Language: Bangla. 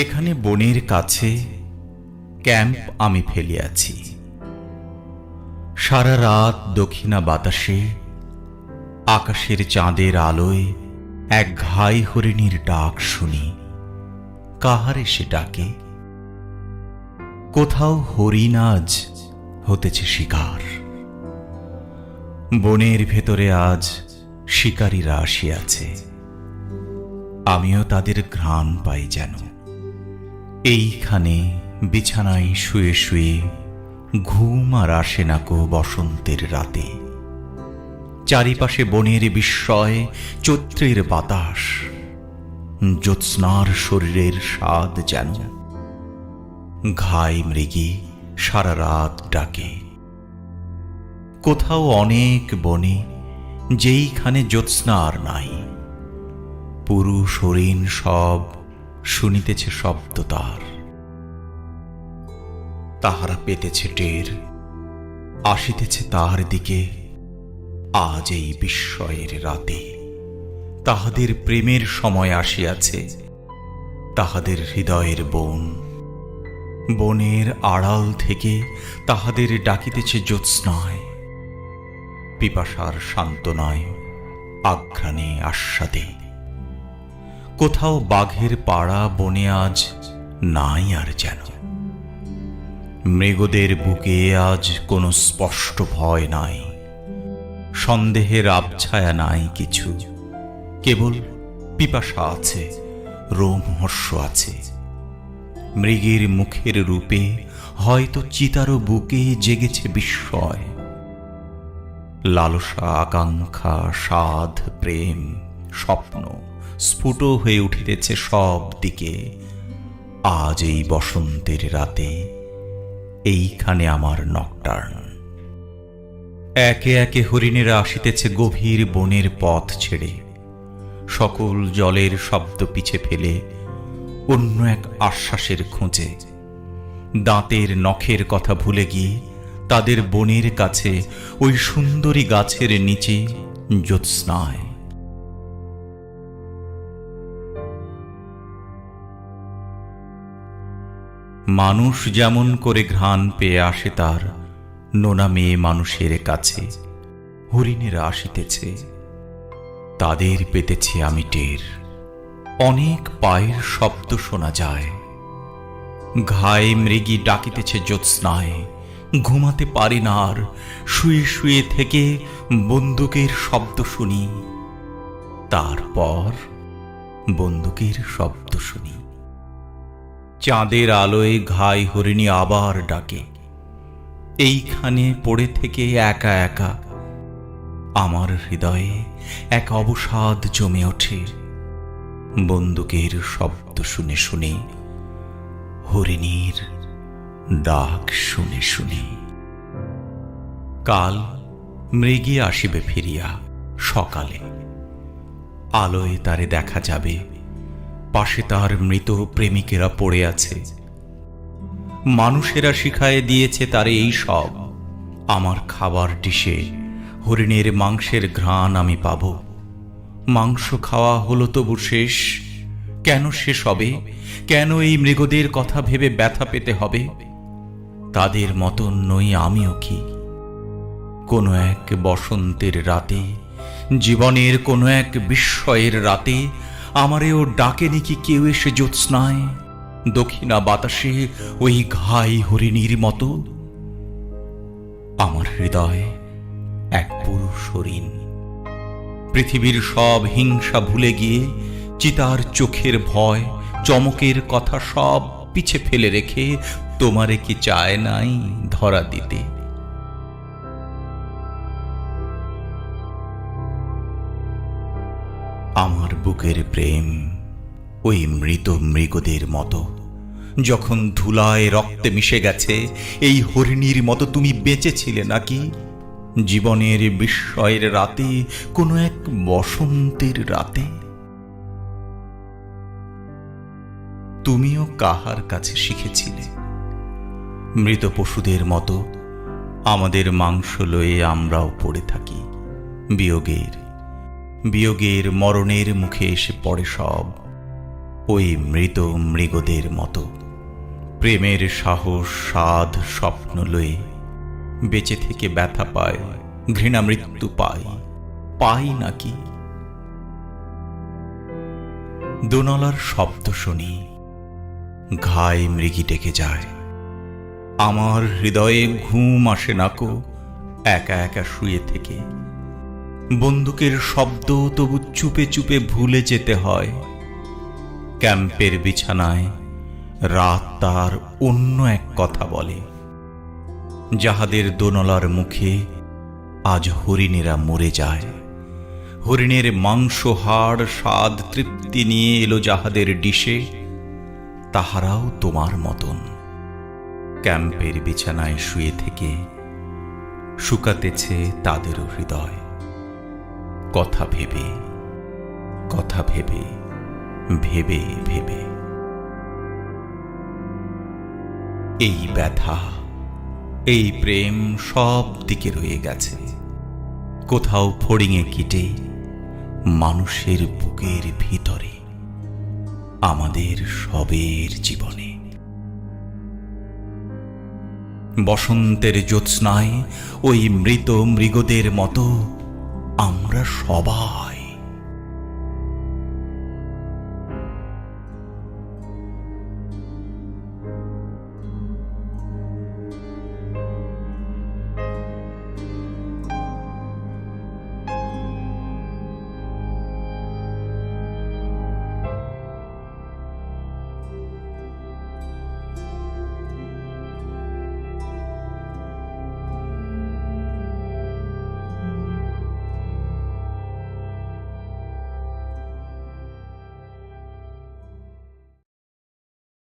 এখানে বনের কাছে ক্যাম্প আমি ফেলিয়াছি। সারা রাত দক্ষিণা বাতাসে, আকাশের চাঁদের আলোয় এক ঘাই হরিণীর ডাক শুনি। কাহারে সে ডাকে? কোথাও হরিণ আজ হতেছে শিকার। বনের ভেতরে আজ শিকারীরা আসিয়াছে। আমিও তাদের ঘ্রাণ পাই যেন। এইখানে বিছানায় শুয়ে শুয়ে ঘুম আর আসে না কো বসন্তের রাতে। চারিপাশে বনের বিস্ময় চৈত্রের বাতাস, জ্যোৎস্নার শরীরের স্বাদ যেন। ঘাই মৃগী সারা রাত ডাকে। কোথাও অনেক বনে যেইখানে জ্যোৎস্না আর নাই, পুরুষ হরিণ সব শুনিতেছে শব্দ তার। তাহারা পেতেছে টের, আসিতেছে তার দিকে। আজ এই বিস্ময়ের রাতে তাহাদের প্রেমের সময় আসিয়াছে, তাহাদের হৃদয়ের বন। বনের আড়াল থেকে তাহাদের ডাকিতেছে জ্যোৎস্নায়। পিপাসার সান্ত্বনায় আঘ্রাণে আস্বাদে। কোথাও বাঘের পাড়া বনে আজ নাই আর যেন। মৃগদের বুকে আজ কোনো স্পষ্ট ভয় নাই। সন্দেহের আবছায়া নাই কিছু। কেবল পিপাসা আছে, রোমহর্ষ আছে। মৃগের মুখের রূপে হয়তো চিতারও বুকে জেগেছে বিস্ময়। লালসা আকাঙ্ক্ষা, সাধ, প্রেম, স্বপ্ন। স্ফুট হয়ে উঠিতেছে সব দিকে। আজ এই বসন্তের রাতে এইখানে আমার নকটার্ন একে একে হরিণেরা আসিতেছে গভীর বনের পথ ছেড়ে। সকল জলের শব্দ পিছে ফেলে অন্য এক আশ্বাসের খোঁজে। দাঁতের নখের কথা ভুলে গিয়ে তাদের বনের কাছে ওই সুন্দরী গাছের নিচে জ্যোৎস্নায় মানুষ যেমন করে ঘ্রাণ পেয়ে আসে তার, নোনা মেয়ে মানুষের কাছে, হরিণেরা আসিতেছে। তাদের পেতেছি আমি টের। অনেক পায়ের শব্দ শোনা যায়। ঘায়ে মৃগী ডাকিতেছে জ্যোৎস্নায়। ঘুমাতে পারি না আর, শুয়ে শুয়ে থেকে বন্দুকের শব্দ শুনি। তারপর বন্দুকের শব্দ শুনি। চাঁদের আলোয় ঘাই হরিণী আবার ডাকে। এইখানে পড়ে থেকে একা একা আমার হৃদয়ে এক অবসাদ জমে ওঠে। বন্দুকের শব্দ শুনে শুনে, হরিণীর ডাক শুনে শুনে। কাল মৃগী আসিবে ফিরিয়া, সকালে। আলোয় তারে দেখা যাবে পাশে তার মৃত প্রেমিকেরা পড়ে আছে। মানুষেরা শিখায় দিয়েছে তারে এই সব। আমার খাবার ডিশে হরিণের মাংসের ঘ্রাণ আমি পাব। মাংস খাওয়া হলো তবু শেষ। কেন শেষ হবে? কেন এই মৃগদের কথা ভেবে ব্যথা পেতে হবে? তাদের মতন নই আমিও কি? কোনো এক বসন্তের রাতে, জীবনের কোনো এক বিস্ময়ের রাতে আমারেও ডাকেনি কি কেউ এসে জ্যোৎস্নায়? দক্ষিণা বাতাসে ওই ঘাই হরিণীর মতো। আমার হৃদয় এক পুরুষ হরিণ। পৃথিবীর সব হিংসা ভুলে গিয়ে চিতার চোখের ভয়, চমকের কথা সব পিছে ফেলে রেখে তোমারে কি চায় নাই ধরা দিতে। বুকের প্রেম ওই মৃত মৃগদের মতো। যখন ধুলায় রক্তে মিশে গেছে, এই হরিণীর মতো তুমি বেঁচেছিলে নাকি? জীবনের বিস্ময়ের রাতে, কোনো এক বসন্তের রাতে। তুমিও কাহার কাছে শিখেছিলে? মৃত পশুদের মতো আমাদের মাংস লয়ে আমরাও পড়ে থাকি বিয়োগের। বিয়োগের মরণের মুখে এসে পড়ে সব, ওই মৃত মৃগদের মতো। প্রেমের সাহস সাধ স্বপ্ন লয়ে বেঁচে থেকে ব্যথা পায়, ঘৃণা মৃত্যু পায়, পাই নাকি? দোনলার শব্দ শুনি, ঘায় মৃগী ডেকে যায়। আমার হৃদয়ে ঘুম আসে নাকো একা একা শুয়ে থেকে। বন্দুকের শব্দ তবু চুপে চুপে ভুলে যেতে হয়। ক্যাম্পের বিছানায় রাত তার অন্য এক কথা বলে। যাহাদের দোনলার মুখে আজ হরিণেরা মরে যায়। হরিণের মাংস, হাড়, স্বাদ তৃপ্তি নিয়ে এলো যাহাদের ডিশে, তাহারাও তোমার মতন। ক্যাম্পের বিছানায় শুয়ে থেকে শুকাতেছে তাদেরও হৃদয়। কথা ভেবে কথা ভেবে ভেবে ভেবে। এই ব্যথা, এই প্রেম সব দিকে রয়ে গেছে। কোথাও ফড়িংয়ে কিটে, মানুষের বুকের ভিতরে, আমাদের সবের জীবনে। বসন্তের জ্যোৎস্নায় ওই মৃত মৃগদের মতো আমরা সবাই